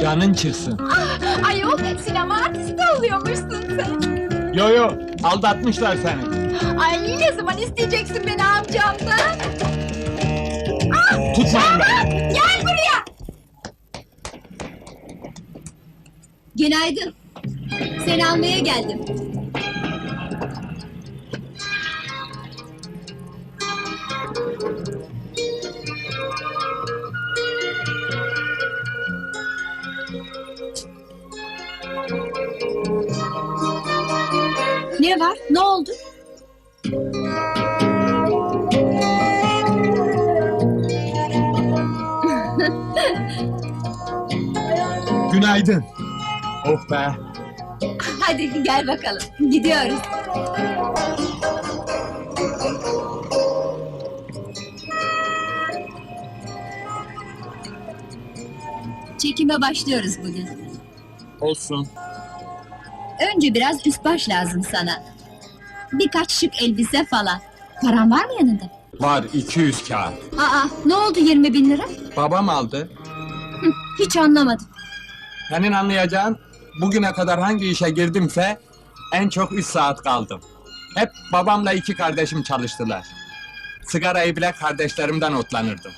Canın çıksın. Ayol sinema artisti oluyormuşsun sen. Yo yo, aldatmışlar seni. Ay ne zaman isteyeceksin beni amcamdan? Tutmayın beni. Gel buraya. Günaydın. Seni almaya geldim. Ne var? Ne oldu? Günaydın. Oh be. Hadi gel bakalım. Gidiyoruz. Çekime başlıyoruz bugün. Olsun. Önce biraz üst baş lazım sana. Birkaç şık elbise falan. Paran var mı yanında? Var 200 kağıt. Aa, ne oldu 20 bin lira? Babam aldı. Hiç anlamadım. Senin anlayacağın, bugüne kadar hangi işe girdimse en çok 3 saat kaldım. Hep babamla iki kardeşim çalıştılar. Sigarayı bile kardeşlerimden otlanırdım.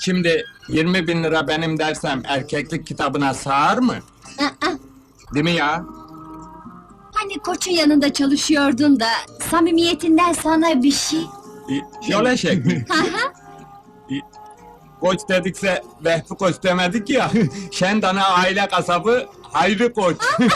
Şimdi 20 bin lira benim dersem erkeklik kitabına sığar mı? Aa, Değil mi ya? Hani koçun yanında çalışıyordun da samimiyetinden sana bir şey. İ- Yol eşek mi? Hı. Koç dedikse Vehbi Koç demedik ya. Şendana aile kasabı Hayri Koç.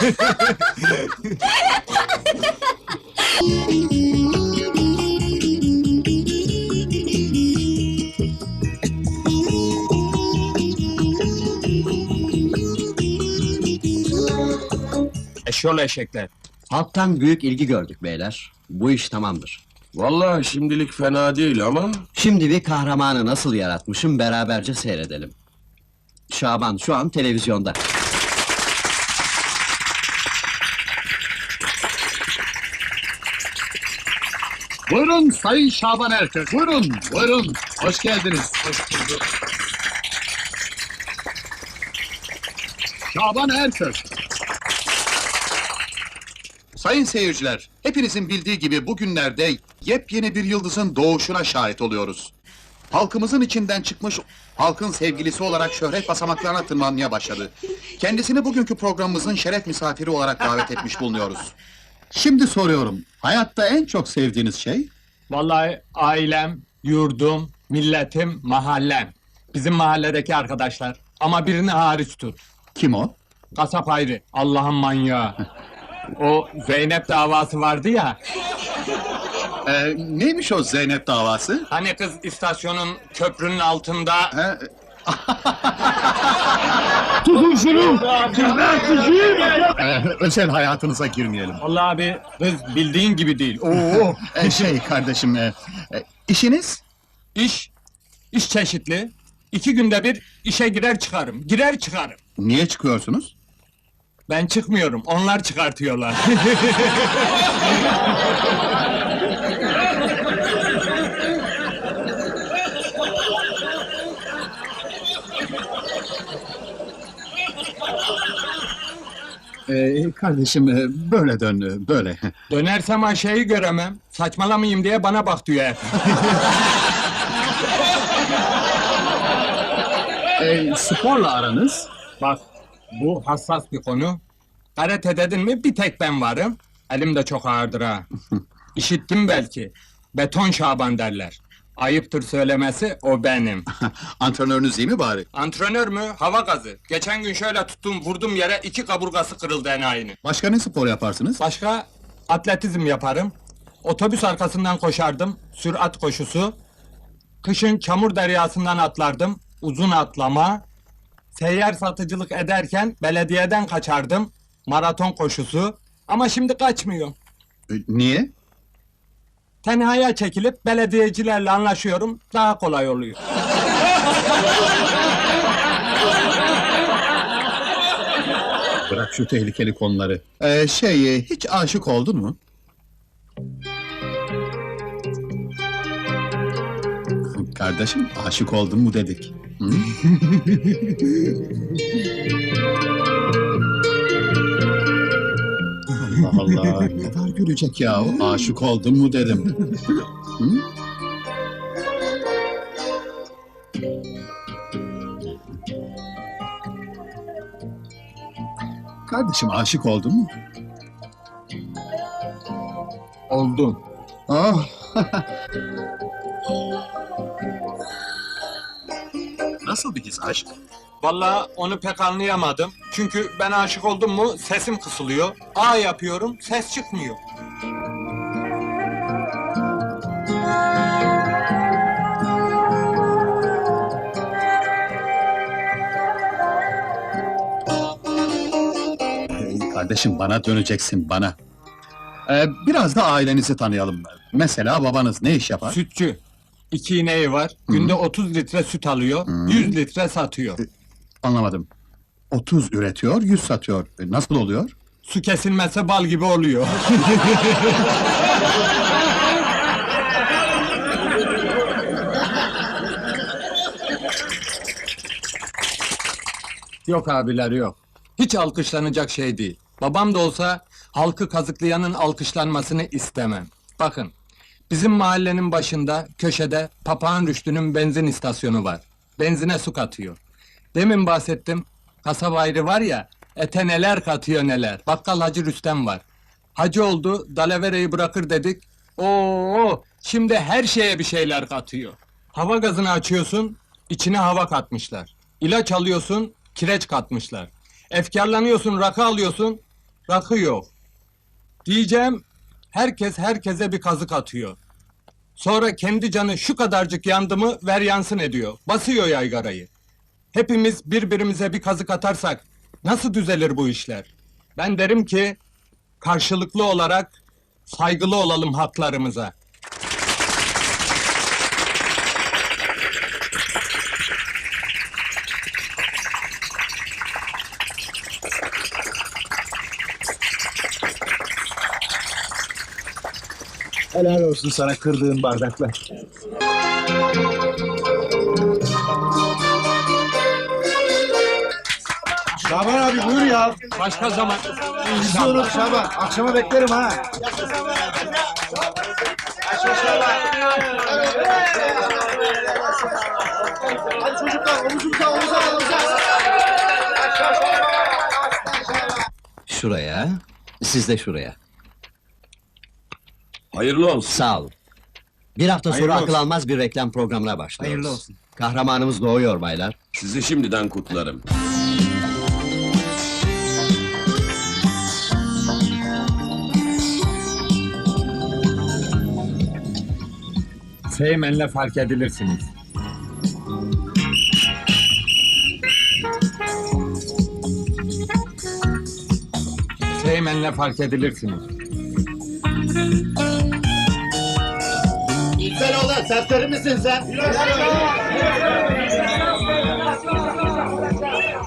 Eşyol eşekler. Halktan büyük ilgi gördük beyler. Bu iş tamamdır. Vallahi şimdilik fena değil ama Şimdi bir kahramanı nasıl yaratmışım beraberce seyredelim. Şaban şu an televizyonda. Buyurun Sayın Şaban Erkek, buyurun, buyurun. Hoş geldiniz. Şaban Erkek. Sayın seyirciler, hepinizin bildiği gibi bugünlerde yepyeni bir yıldızın doğuşuna şahit oluyoruz. Halkımızın içinden çıkmış, halkın sevgilisi olarak şöhret basamaklarına tırmanmaya başladı. Kendisini bugünkü programımızın şeref misafiri olarak davet etmiş bulunuyoruz. Şimdi soruyorum, hayatta en çok sevdiğiniz şey? Vallahi ailem, yurdum, milletim, mahallem. Bizim mahalledeki arkadaşlar. Ama birini hariç tut. Kim o? Kasap ayrı. Allah'ın manyağı. O Zeynep davası vardı ya. Ee, neymiş o Zeynep davası? Hani kız istasyonun köprünün altında... He, Ee, özel hayatınıza girmeyelim. Vallahi abi kız bildiğin gibi değil. Oo. Ee, şey kardeşim, e, e, işiniz? İş, iş çeşitli. İki günde bir işe girer çıkarım. Girer çıkarım. Niye çıkıyorsunuz? Ben çıkmıyorum. Onlar çıkartıyorlar. Ee, kardeşim, e, böyle dön, e, böyle. Dönersem Ayşe'yi göremem. Saçmalamayayım diye bana bak diyor hep. Ee, sporla aranız? Bak, bu hassas bir konu. Karate dedin mi bir tek ben varım. Elim de çok ağırdır ha. İşittim belki. Beton Şaban derler. Ayıptır söylemesi o benim. Antrenörünüz iyi mi bari? Antrenör mü? Hava gazı. Geçen gün şöyle tuttum vurdum yere iki kaburgası kırıldı enayinin. Başka ne spor yaparsınız? Başka atletizm yaparım. Otobüs arkasından koşardım. Sürat koşusu. Kışın çamur deryasından atlardım. Uzun atlama. Seyyar satıcılık ederken belediyeden kaçardım. Maraton koşusu. Ama şimdi kaçmıyor. Ee, niye? Tenhaya çekilip belediyecilerle anlaşıyorum. Daha kolay oluyor. Bırak şu tehlikeli konuları. Ee, şey, e, hiç aşık oldun mu? Kardeşim, aşık oldun mu dedik. Allah Allah, ne kadar gülecek ya. Aşık oldun mu dedim. Hı? Kardeşim aşık oldun mu? Oldum. Ah, Nasıl bir his aşk? Vallahi onu pek anlayamadım. Çünkü ben aşık oldum mu sesim kısılıyor. A yapıyorum, ses çıkmıyor. Kardeşim bana döneceksin bana. Ee, biraz da ailenizi tanıyalım. Mesela babanız ne iş yapar? Sütçü. İki ineği var. Günde 30 litre süt alıyor. 100 litre satıyor. Anlamadım. 30 üretiyor, 100 satıyor. E, Nasıl oluyor? Su kesilmezse bal gibi oluyor. yok abiler yok. Hiç alkışlanacak şey değil. Babam da olsa halkı kazıklayanın alkışlanmasını istemem. Bakın, bizim mahallenin başında, köşede Papağan Rüştü'nün benzin istasyonu var. Benzine su katıyor. Demin bahsettim, kasaba ayrı var ya, ete neler katıyor neler. Bakkal Hacı Rüstem var. Hacı oldu, dalavereyi bırakır dedik. Oo, şimdi her şeye bir şeyler katıyor. Hava gazını açıyorsun, içine hava katmışlar. İlaç alıyorsun, kireç katmışlar. Efkarlanıyorsun, rakı alıyorsun, rakı yok. Diyeceğim, herkes herkese bir kazık atıyor. Sonra kendi canı şu kadarcık yandı mı ver yansın ediyor. Basıyor yaygarayı. Hepimiz birbirimize bir kazık atarsak nasıl düzelir bu işler? Ben derim ki karşılıklı olarak saygılı olalım haklarımıza. Helal olsun sana kırdığın bardaklar. Şaban abi buyur ya. Başka zaman Bizi unut Şaban. Akşama beklerim ha. Hadi çocuklar omuzumuza omuza omuza. Şuraya, siz de şuraya. Hayırlı olsun. Sağ olun. Bir hafta sonra Hayırlı akıl olsun. almaz bir reklam programına başlıyoruz. Hayırlı olsun. Kahramanımız doğuyor baylar. Sizi şimdiden kutlarım. Seymen'le fark edilirsiniz. Seymen'le fark edilirsiniz. Serseri misin sen?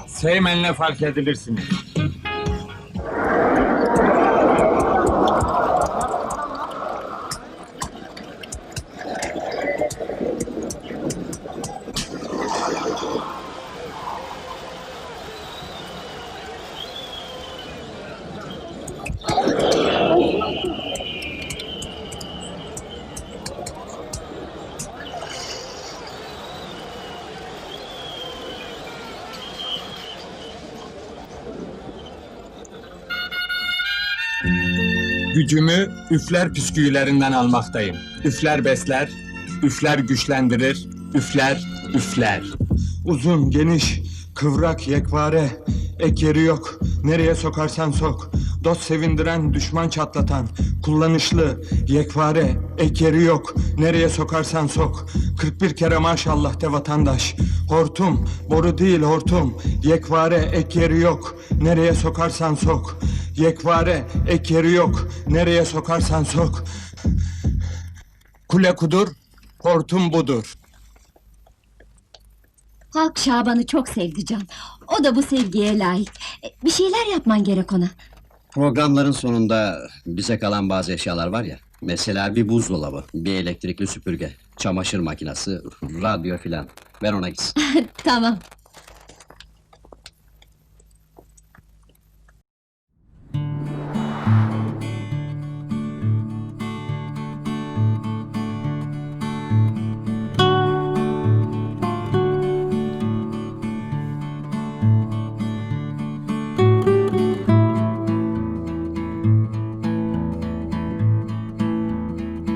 Seymen'le fark edilirsiniz. Gücümü üfler püsküllerinden almaktayım. Üfler besler, üfler güçlendirir, üfler, üfler. Uzun, geniş, kıvrak, yekpare, ek yeri yok. Nereye sokarsan sok. Dost sevindiren, düşman çatlatan. Kullanışlı, yekpare, ek yeri yok. Nereye sokarsan sok. 41 kere maşallah de vatandaş. Hortum, boru değil hortum. Yekpare, ek yeri yok. Nereye sokarsan sok. Yekpare, ek yeri yok. Nereye sokarsan sok. Kule kudur, hortum budur. Halk Şaban'ı çok sevdi Can. O da bu sevgiye layık. E, Bir şeyler yapman gerek ona. Programların sonunda bize kalan bazı eşyalar var ya, Mesela bir buzdolabı, bir elektrikli süpürge, çamaşır makinesi, radyo filan. Ver ona gitsin. Tamam.